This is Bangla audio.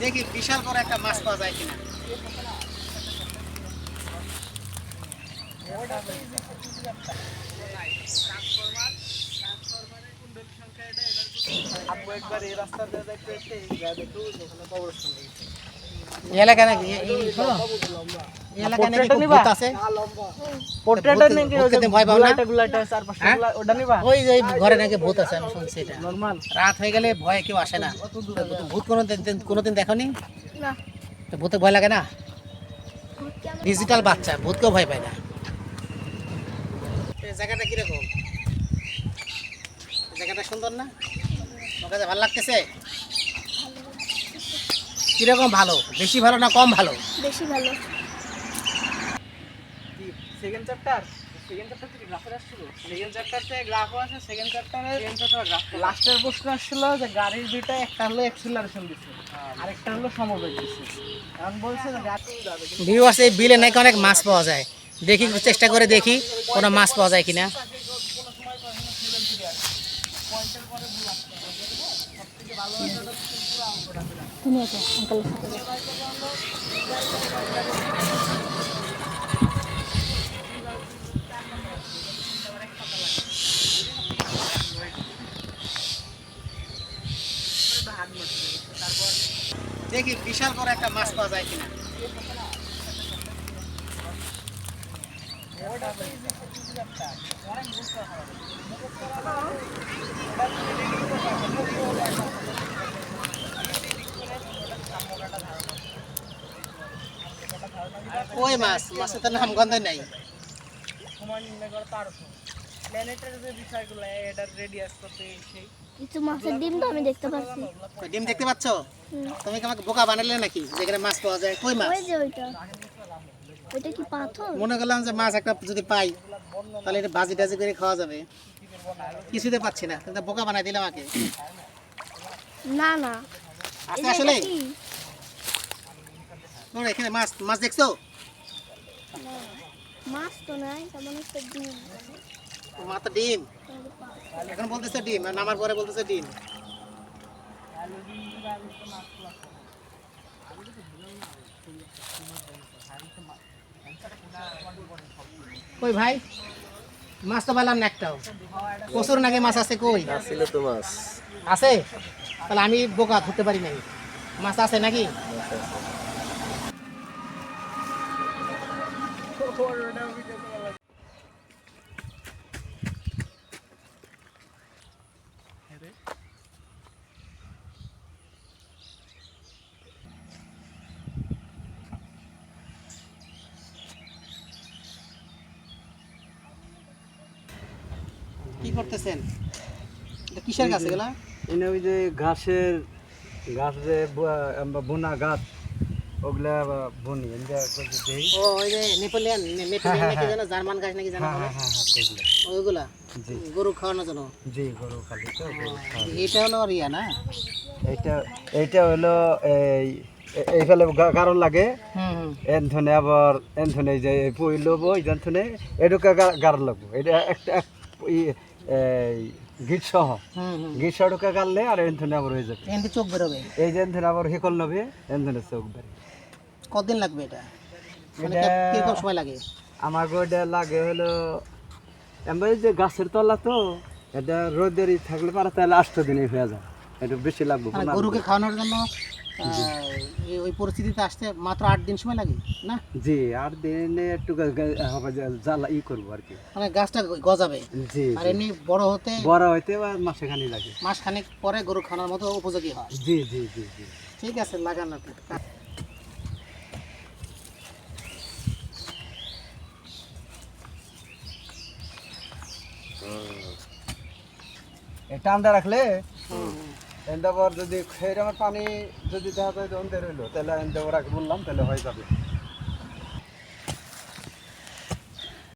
দেখি বিশাল বড় একটা মাছ পাওয়া যায় কিনা। এলাকা নাকি? পাঁচটা হ্যাঁ? গুলা, ওটা নিবা? ওই যে ওই ঘরে নাকি ভূত আছে আমি শুনছি এটা। নরমাল রাত হয়ে গেলে ভয়ে কেউ আসে না। ভূত কোনোদিন দেখনি? ভূতে ভয় লাগে না? ডিজিটাল বাচ্চা ভূতকেও ভয় পায় না। জায়গাটা কীরকম? এই জায়গাটা সুন্দর না? কাছে ভালো লাগতেছে? কীরকম ভালো? বেশি ভালো না কম ভালো? বেশি ভালো। সেকেন্ড চ্যাপ্টার সেকেন্ড চ্যাপ্টার থেকে গ্রাফের আসছিল সেকেন্ড চ্যাপ্টার থেকে গ্রাফও আছে সেকেন্ড চ্যাপ্টারে সেকেন্ড চ্যাপ্টার গ্রাফ লাস্টের প্রশ্ন আসছিল যে গাড়ির দুইটা একটা হলো এক্সিলারেশন দিচ্ছে আরেকটা হলো সমবেগ দিচ্ছে কারণ বলছে যে গাড়ি আছে এই বিলে নাকি অনেক মাছ পাওয়া যায়। দেখি চেষ্টা করে দেখি কোনো মাছ পাওয়া যায় কিনা। তুমি এটা বিশাল বড় একটা মাছ পাওয়া যায় কিনা? ওই মাছ? মাছের তো নাম গন্ধ নাই। সময় নির্ণয় করা তার প্ল্যানেটের যে বিষয়গুলো এটা রেডিয়াস করতে সেই কিছু মাছের ডিম তো আমি দেখতে পাচ্ছি। ডিম দেখতে পাচ্ছ। তুমি কি আমাকে বোকা বানালে নাকি? যেখানে মাছ পাওয়া যায় কই মাছ? ওই যে ওইটা। ওইটা কি পাথর? মনে করলাম যে মাছ একটা যদি পাই তাহলে এটা ভাজি টাজি করে খাওয়া যাবে। কিছুতে পাচ্ছি না কিন্তু বোকা বানাই দিলাম আমাকে না না। আচ্ছা আসলে তোমরা এখানে মাছ মাছ দেখছ? মাছ তো নাই তেমন একটা ডিম। ও মা তো ডিম এখন বলতেছে ডিম নামার পরে বলতেছে ডিম। কই ভাই? মাছ তো পেলাম না একটাও। প্রচুর নাকি মাছ আছে কই? ছিল তো মাছ। আছে? তাহলে আমি বোকা ধরতে পারি নাই। মাছ আছে নাকি? কি করতেছেন? এটা কিসের গাছ এগুলা? এনে ওই যে ঘাসের ঘাস যে বোনা গাছ ওগুলা বনি ও ওই যে নেপোলিয়ান নে- নেপোলিয়ান নাকি জানো জার্মান গাছ নাকি জানো হ্যাঁ হ্যাঁ হ্যাঁ সেগুলো। ওইগুলা? জি। গরু খাওয়ানোর জন্য? জি গরু খালি তো গরু খাওয়ানো। এটা হলো রিয়া না? হলো এই এ- এই ফেলে গা- লাগে। এনথনে আবার এনথনে এই যে পুই লব এই জানথনে এডুকা গার লাগবো। এটা একটা ই এই গিট সহ হুম। গাড়লে আর এনথনে আবার হয়ে যাবে। চোখ বেরোবে। এই যে এনথনে আবার হেকল নবে এনথনে চোখ বেরে কতদিন লাগবে এটা? মানে কীরকম সময় লাগে? আমার গোটা লাগে হলো এমনি যে গাছের তলা তো এটা রোদের ই থাকলে পারে তাহলে আষ্ট দিনে হয়ে যায়। এটা বেশি লাগবে মানে গরুকে খাওয়ানোর জন্য ওই পরিস্থিতিতে আসতে মাত্র আট দিন সময় লাগে না? জি আর দিনে একটু জ্বালা ই করব আর কি। মানে গাছটা গজাবে। জি আর এমনি বড় হতে বড় হইতে মাসেখানি লাগে। মাস খানেক পরে গরু খাওয়ানোর মতো উপযোগী হয়। জি জি জি জি। ঠিক আছে লাগান আপনি। এটা আন্দা রাখলে। এন্দাবার যদি খেয়ে আমার পানি যদি দেখা যায় অন্ধের হইল। তাহলে এন্দাবার আগে বললাম, তাহলে হয়ে যাবে।